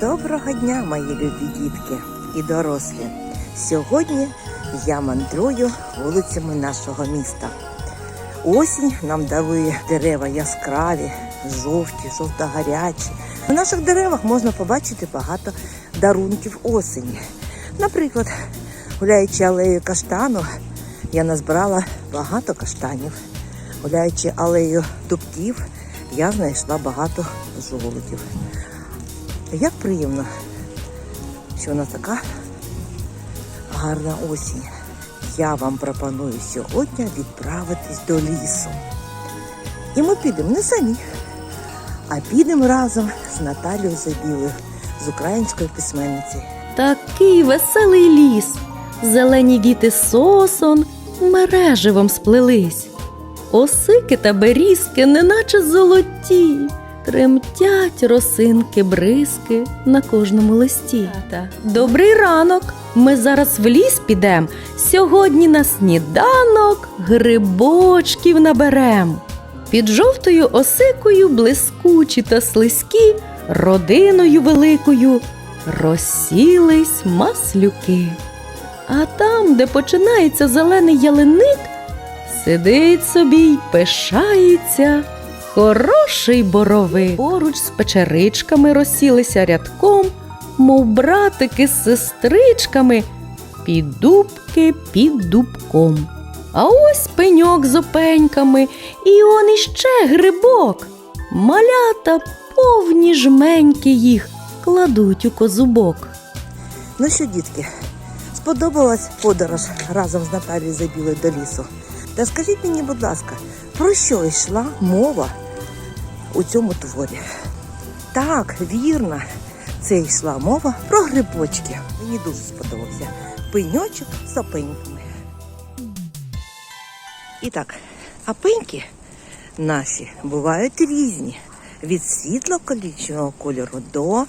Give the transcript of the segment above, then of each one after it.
Доброго дня, мої любі дітки і дорослі. Сьогодні я мандрую вулицями нашого міста. Осінь нам дарує дерева яскраві, жовті, жовто-гарячі. На наших деревах можна побачити багато дарунків осені. Наприклад, гуляючи алеєю каштану, я назбирала багато каштанів. Гуляючи алеєю дубків, я знайшла багато жолудів. Як приємно, що нас така гарна осінь. Я вам пропоную сьогодні відправитись до лісу. І ми підемо не самі, а підемо разом з Наталією Забілою, з українською письменницею. Такий веселий ліс, зелені віти сосон мереживом сплелись. Осики та берізки, неначе золоті, тремтять росинки, бризки на кожному листі. Добрий ранок! Ми зараз в ліс підем. Сьогодні на сніданок грибочків наберем. Під жовтою осикою блискучі та слизькі, родиною великою розсілись маслюки. А там, де починається зелений ялиник, сидить собі й пишається хороший боровик. Поруч з печеричками розсілися рядком, мов братики з сестричками, під дубки під дубком. А ось пеньок з опеньками, і он іще грибок. Малята повні жменьки їх кладуть у козубок. Ну що, дітки, сподобалась подорож разом з Наталією Забілою до лісу. Та скажіть мені, будь ласка, про що йшла мова у цьому творі? Так, вірно, це йшла мова про грибочки. Мені дуже сподобався пеньочок з опеньками. І так, а наші бувають різні. Від світло-коричневого кольору до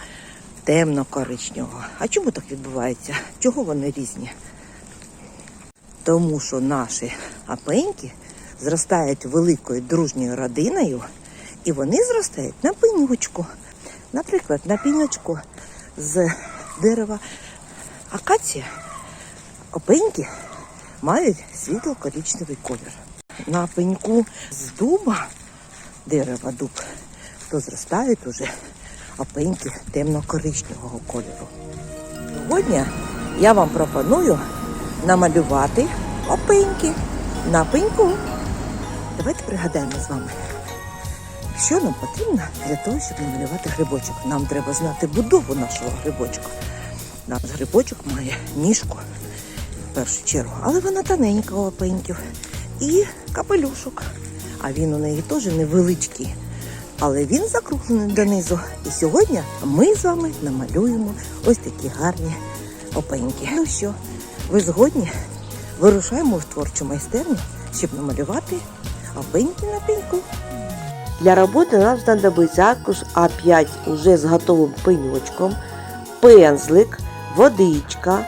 темно-коричневого. А чому так відбувається? Чого вони різні? Тому що наші апеньки зростають великою дружньою родиною, і вони зростають на пенючку. Наприклад, на пенючку з дерева акація опеньки мають світло-коричневий колір. На пеньку з дуба дерева дуб, то зростають уже опеньки темно-коричневого кольору. Сьогодні я вам пропоную намалювати опеньки на пеньку. Давайте пригадаємо з вами, що нам потрібно для того, щоб намалювати грибочок. Нам треба знати будову нашого грибочка. Наш грибочок має ніжку в першу чергу, але вона тоненька у опеньків. І капелюшок. А він у неї теж невеличкий. Але він закруглений донизу. І сьогодні ми з вами намалюємо ось такі гарні опеньки. Ну що, ви згодні? Вирушаємо в творчу майстерню, щоб намалювати опеньки на пеньку. Для роботи нам знадобиться аркуш А5 уже з готовим пеньочком, пензлик, водичка,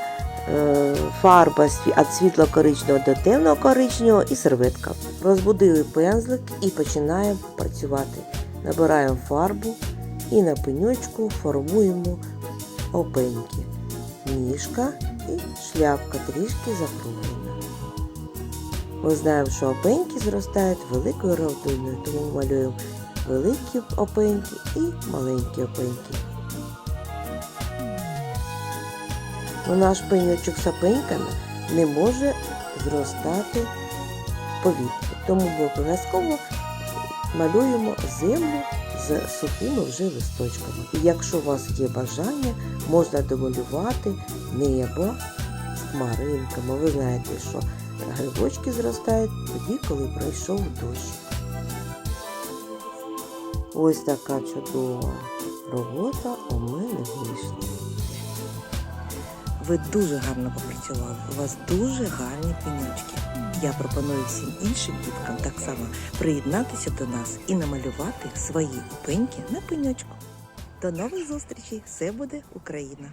е, фарба від світло-коричневого до темно-коричневого і серветка. Розбудили пензлик і починаємо працювати. Набираємо фарбу і на пеньочку формуємо опеньки. Ніжка і шляпка трішки закруглена. Ми знаємо, що опеньки зростають великою родиною, тому малюємо великі опеньки і маленькі опеньки. Ну, наш пеньочок з опеньками не може зростати в повітрі, тому ми обов'язково малюємо землю з сухими вже листочками. І якщо у вас є бажання, можна домалювати небо з хмаринками. Ви знаєте, що грибочки зростають тоді, коли пройшов дощ. Ось така чудова Ви дуже гарно попрацювали. У вас дуже гарні пенючки. Я пропоную всім іншим діткам так само приєднатися до нас і намалювати свої пеньки на пеньочку. До нових зустрічей! Все буде Україна!